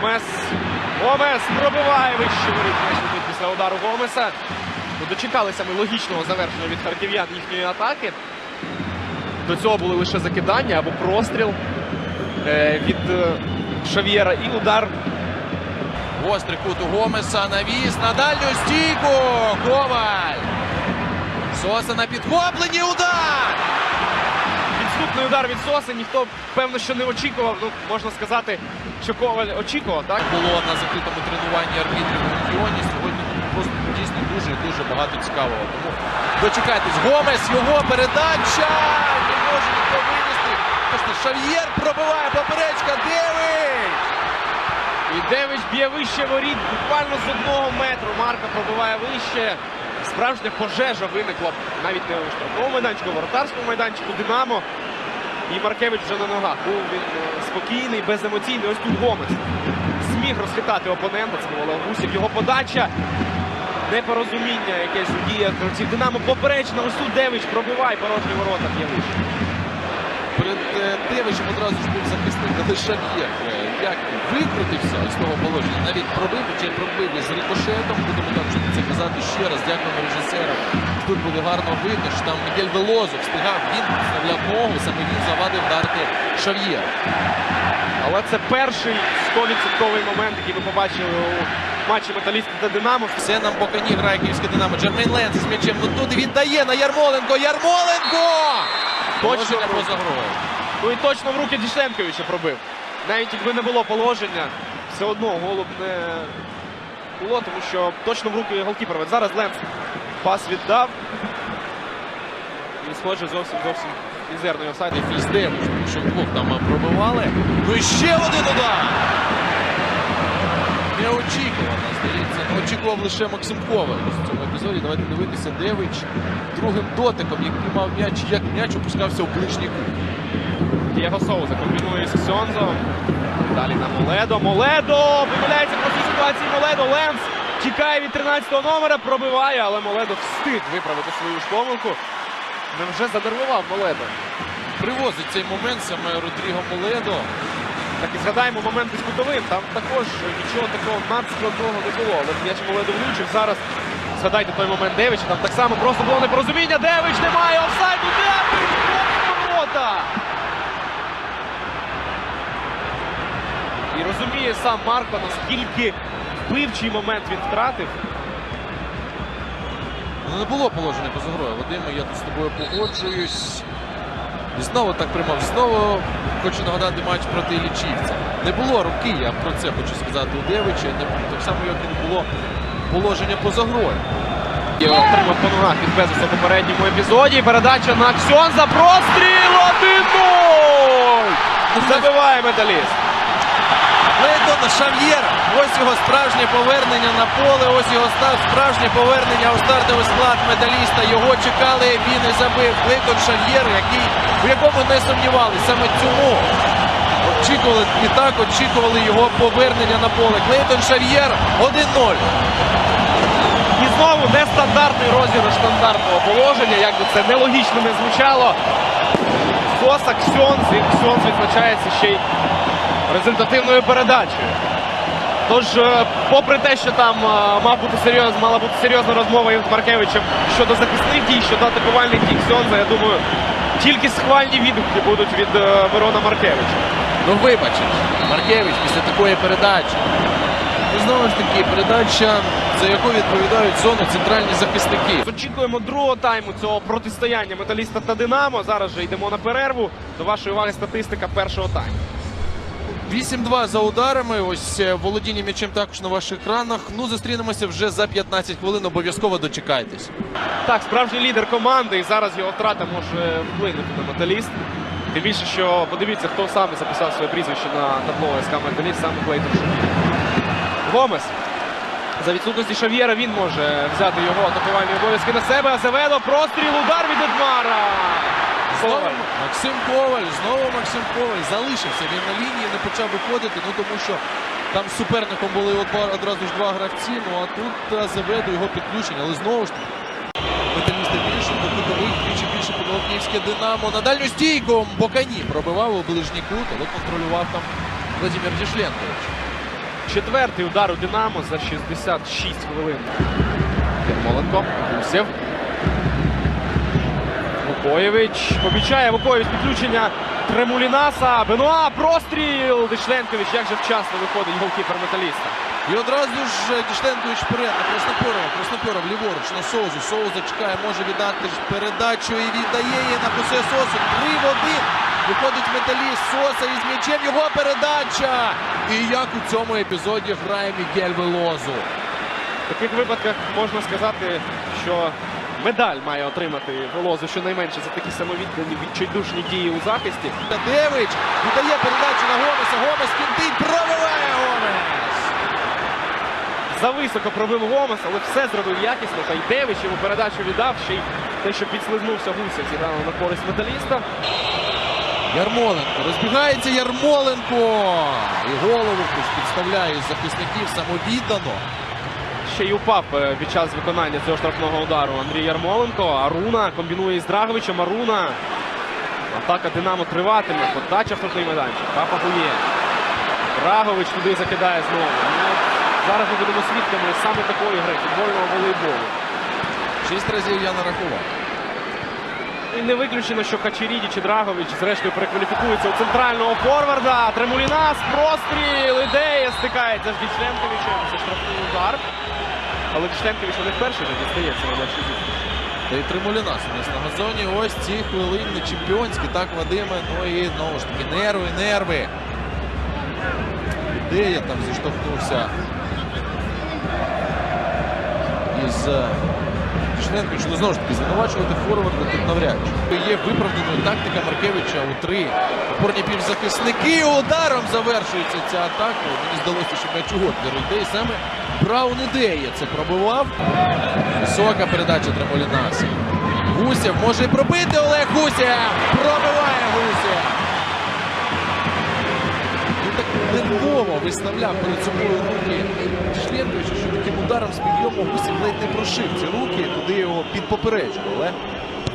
Гомес. Гомес пробиває вище воріт. Після удару Гомеса. Ну, дочекалися ми логічного завершення від харків'ян їхньої атаки. До цього були лише закидання або простріл е, від е, Шав'єра і удар. Гострий кут у Гомеса. Навіс на дальню стійку. Коваль. Соса на підхопленні. Удар! Підступний удар від Соси. Ніхто певно, що не очікував. Ну, можна сказати, що Коваль очікував, так? Було на закритому тренуванні арбітрів у регіоні. Сьогодні просто дійсно дуже дуже багато цікавого. Тому дочекайтесь. Гомес, його передача. Не може ніхто винести. Просто Шав'єр пробиває поперечка. Девич! І Девич б'є вище воріт буквально з одного метру. Марка пробиває вище. Справжня пожежа виникла навіть не у штрафному майданчику, воротарському майданчику Динамо. І Маркевич вже на ногах. Був він е, спокійний, беземоційний. Ось тут Гомес. Зміг розхитати опонента. Це був Гусів. Його подача. Непорозуміння якесь у діях гравців Динамо поперечно. Ось тут Девич пробиває порожні ворота вище. Перед е, Девичем одразу ж був захисник, але Шав'єр. е, Як викрутився з того положення. Навіть пробив чи пробив із рикошетом. Будемо так вже це казати ще раз. Дякуємо режисерам. Тут було гарно видно, що там Мігель Велозо встигав. Він вставляв ногу, саме він завадив вдарити Шав'єра. Але це перший 100% момент, який ми побачили у матчі Металіста та Динамо. Все нам по коні грає київське Динамо. Джермейн Ленс з м'ячем. Тут віддає на Ярмоленко. Ярмоленко! Точно поза грою. Ну і точно в руки Дішленковича пробив. Навіть якби не було положення, все одно голуб не було, тому що точно в руки голкіпера. От Зараз Ленс пас віддав. І схоже зовсім зовсім мізерний офсайд. Фіздем, тому що вдвох там пробивали. Ну і ще один удар. Неочікувано, здається. Очікував лише Максим Коваль в цьому епізоді. Давайте дивитися Девич другим дотиком, який мав м'яч, як м'яч опускався у ближній кут. Дієго Соуза комбінує з Сьонзо. Далі на Моледо. Моледо! Помиляється про цю ситуацію Моледо. Ленс тікає від 13-го номера, пробиває, але Моледо встиг виправити свою ж помилку. Невже занервував Моледо? Привозить цей момент саме Родріго Моледо. Так і згадаємо момент із кутовим. Там також нічого такого надскладного не було. Але м'яч Моледо влучив. Зараз згадайте той момент Девича. Там так само просто було непорозуміння. Девич немає офсайду. Девич! Ворота! І розуміє сам Марко, наскільки вбивчий момент він втратив. Ну не було положення поза грою. Вадиме, я тут з тобою погоджуюсь. І знову так приймав. Знову хочу нагадати матч проти Ілічівця. Не було руки, я про це хочу сказати у Девича. Не, так само, як і не було положення поза грою. І отримав по ногах від Безуса в попередньому епізоді. Передача на Ксьонза. Простріл 1-0! Забиває металіст. Лейтона Шав'єра. Ось його справжнє повернення на поле. Ось його справжнє повернення у стартовий склад медаліста. Його чекали, він і забив. Лейтон Шав'єр, який, в якому не сумнівалися. Саме цьому очікували і так очікували його повернення на поле. Клейтон Шав'єр 1-0. І знову нестандартний розіграш стандартного положення. Як би це нелогічно не звучало. Соса Ксьонз. І Ксьонз відзначається ще й результативною передачею. Тож, е, попри те, що там е, мав бути серйоз, мала бути серйозна розмова із Маркевичем щодо захисних дій, щодо атакувальних дій Ксьонза, я думаю, тільки схвальні відгуки будуть від е, Мирона Маркевича. Ну вибачить, Маркевич після такої передачі. І знову ж таки, передача, за яку відповідають зону центральні захисники. Очікуємо другого тайму цього протистояння металіста та Динамо. Зараз же йдемо на перерву. До вашої уваги статистика першого тайму. 8-2 за ударами. Ось е, володіння м'ячем також на ваших екранах. Ну, зустрінемося вже за 15 хвилин. Обов'язково дочекайтесь. Так, справжній лідер команди, і зараз його втрата може вплинути на металіст. Тим більше, що подивіться, хто саме записав своє прізвище на табло СК Металіст, саме Клейтон Шав'єр. Гомес. За відсутності Шав'єра він може взяти його атакувальні обов'язки на себе. Азеведо, простріл, удар від Едмара. Коваль. Максим Коваль, знову Максим Коваль залишився. Він на лінії не почав виходити, ну тому що там суперником були одразу ж два гравці. Ну а тут Азеведо його підключення. Але знову ж таки, металісти більше до кутових, двічі більше подало київське Динамо. На дальню стійку Бокані пробивав у ближній кут, але контролював там Владимир Дішленкович. Четвертий удар у Динамо за 66 хвилин. Ярмоленко, Гусєв. Вукоєвич помічає Вукоєвич підключення Тремулінаса. Бенуа, простріл! Дишленкович, як же вчасно виходить голкіпер металіста. І одразу ж Діштенкович вперед на Краснопорова. Краснопоров ліворуч на Соузу. Соуза чекає, може віддати передачу і віддає її на Хосе Сосу. Три в один. Виходить металіст Соса із м'ячем. Його передача. І як у цьому епізоді грає Мігель Велозу. В таких випадках можна сказати, що медаль має отримати Велозу щонайменше за такі самовіддані відчайдушні дії у захисті. Тадевич віддає передачу на Гомеса. Гомес кінтить, пробиває Гомес. Зависоко пробив Гомес, але все зробив якісно. Та й Девич йому передачу віддав. Ще й те, що підслизнувся Гуся, зіграло на користь металіста. Ярмоленко. Розбігається Ярмоленко. І голову підставляє захисників самовіддано. Ще й упав е, під час виконання цього штрафного удару Андрій Ярмоленко. Аруна комбінує із Драговичем. Аруна. Атака Динамо триватиме. Подача штрафний майданчик. Папа Гує. Драгович туди закидає знову. Ну, зараз ми будемо свідками саме такої гри футбольного волейболу. Шість разів я нарахував. І не виключено, що Хачеріді чи Драгович зрештою перекваліфікується у центрального форварда. Тремулінас, простріл, ідея стикається з Дічленковичем. Це штрафний удар. Але Дічленкович не вперше вже дістається на нашій зустрічі. Та й Тримолінас у нас на газоні. Ось ці хвилини чемпіонські. Так, Вадиме. Ну і знову ж таки нерви, нерви. Ідея там зіштовхнувся із е, Дішненковичем. Ну, знову ж таки, звинувачувати форварда тут навряд чи. Є виправданою тактика Маркевича у три. Опорні півзахисники. Ударом завершується ця атака. Мені здалося, що м'яч у Готлеру йде. І саме Браун ідея це пробивав. Висока передача Трамолінаса. Гусєв може пробити Олег Гусєв. Пробиває Гусєв. Він так нервово виставляв перед собою руки Шленковича, що таким ударом з підйому Гусєв ледь не прошив ці руки, туди його підпопереджував. Але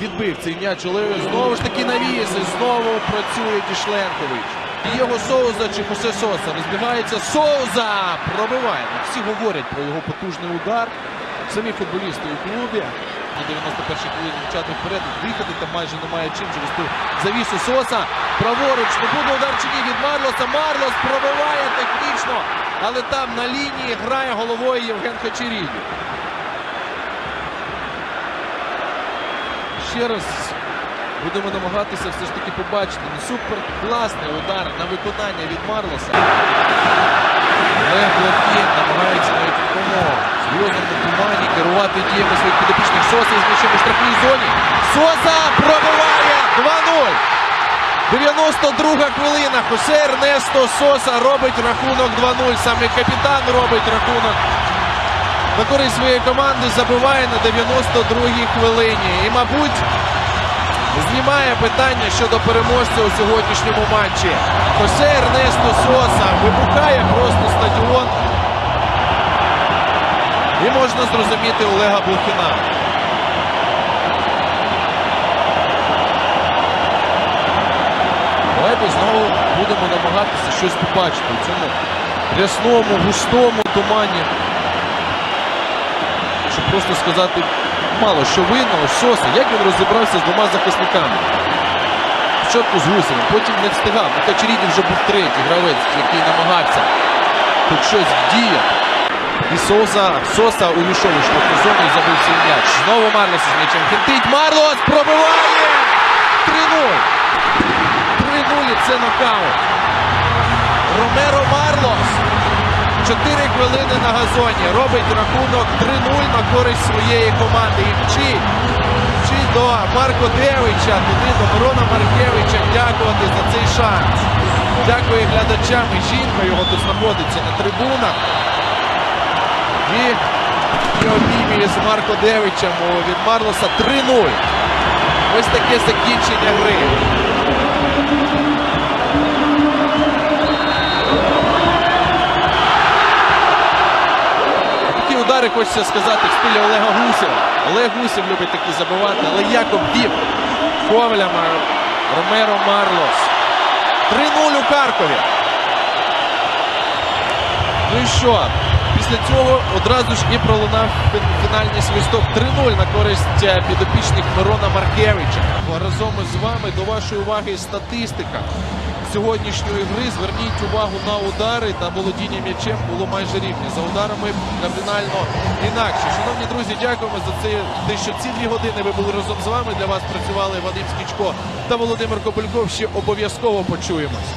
відбив цей м'яч Олег. Знову ж таки навіс. Знову працює Дішленкович. Дієго Соуза чи Хосе Соса розбігається. Соуза пробиває. Всі говорять про його потужний удар. Самі футболісти у клубі. На 91-й хвилині мчати вперед, виїхати там майже немає чим через ту завісу Соса. Праворуч не буде удар чи ні від Марлоса. Марлос пробиває технічно, але там на лінії грає головою Євген Хачеріді. Ще раз будемо намагатися все ж таки побачити. Ну, супер класний удар на виконання від Марлоса. Олег Блокін намагається навіть тому серйозному тумані керувати діями своїх підопічних Соса із м'ячем у штрафній зоні. Соса пробиває 2-0. 92 хвилина. Хосе Ернесто Соса робить рахунок 2-0. Саме капітан робить рахунок на користь своєї команди. Забиває на 92-й хвилині. І, мабуть, знімає питання щодо переможця у сьогоднішньому матчі. Хосе Ернесто Соса вибухає просто стадіон. І можна зрозуміти Олега Блохіна. Давайте знову будемо намагатися щось побачити у цьому рясному, густому тумані. Щоб просто сказати мало що видно, ось Соса, як він розібрався з двома захисниками. Спочатку з Гусевим, потім не встигав. На Качеріді вже був третій гравець, який намагався хоч щось вдіяти. І Соса, Соса увійшов у штрафну зону і забив свій м'яч. Знову Марлос з м'ячем хитить. Марлос пробиває! 3-0. 3-0 і це нокаут. 4 хвилини на газоні. Робить рахунок 3-0 на користь своєї команди. І вчить. Вчить до Марко Девича, туди до Мирона Маркевича дякувати за цей шанс. Дякує глядачам і жінка його тут знаходиться на трибунах. І, обіймі з Марко Девичем від Марлоса 3-0. Ось таке закінчення гри. Удари хочеться сказати в стилі Олега Гусєва. Олег Гусєв любить такі забивати, але як обвів Коваля Мар- Ромеро Марлос. 3-0 у Харкові. Ну і що? Після цього одразу ж і пролунав фінальний свисток 3-0 на користь е, підопічних Мирона Маркевича. Разом із вами до вашої уваги статистика сьогоднішньої гри. Зверніть увагу на удари та володіння м'ячем було майже рівні. За ударами кардинально інакше. Шановні друзі, дякуємо за це. Те, що ці дві години ви були разом з вами. Для вас працювали Вадим Скічко та Володимир Копельков. Ще обов'язково почуємось.